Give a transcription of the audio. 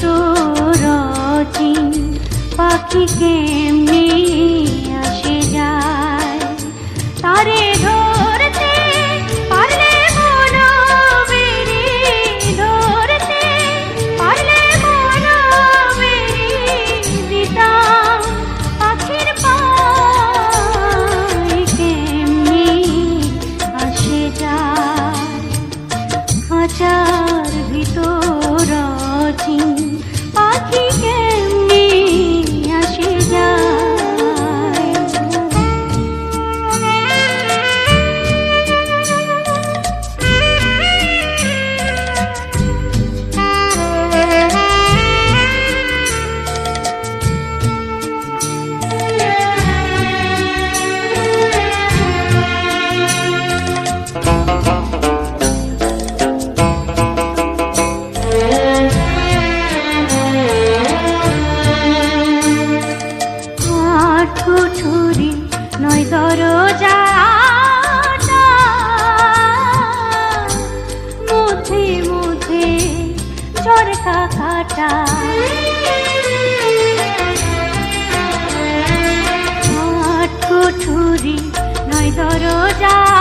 তো রচিন পাখি কেন আটকো ছুরি নয় দরজা।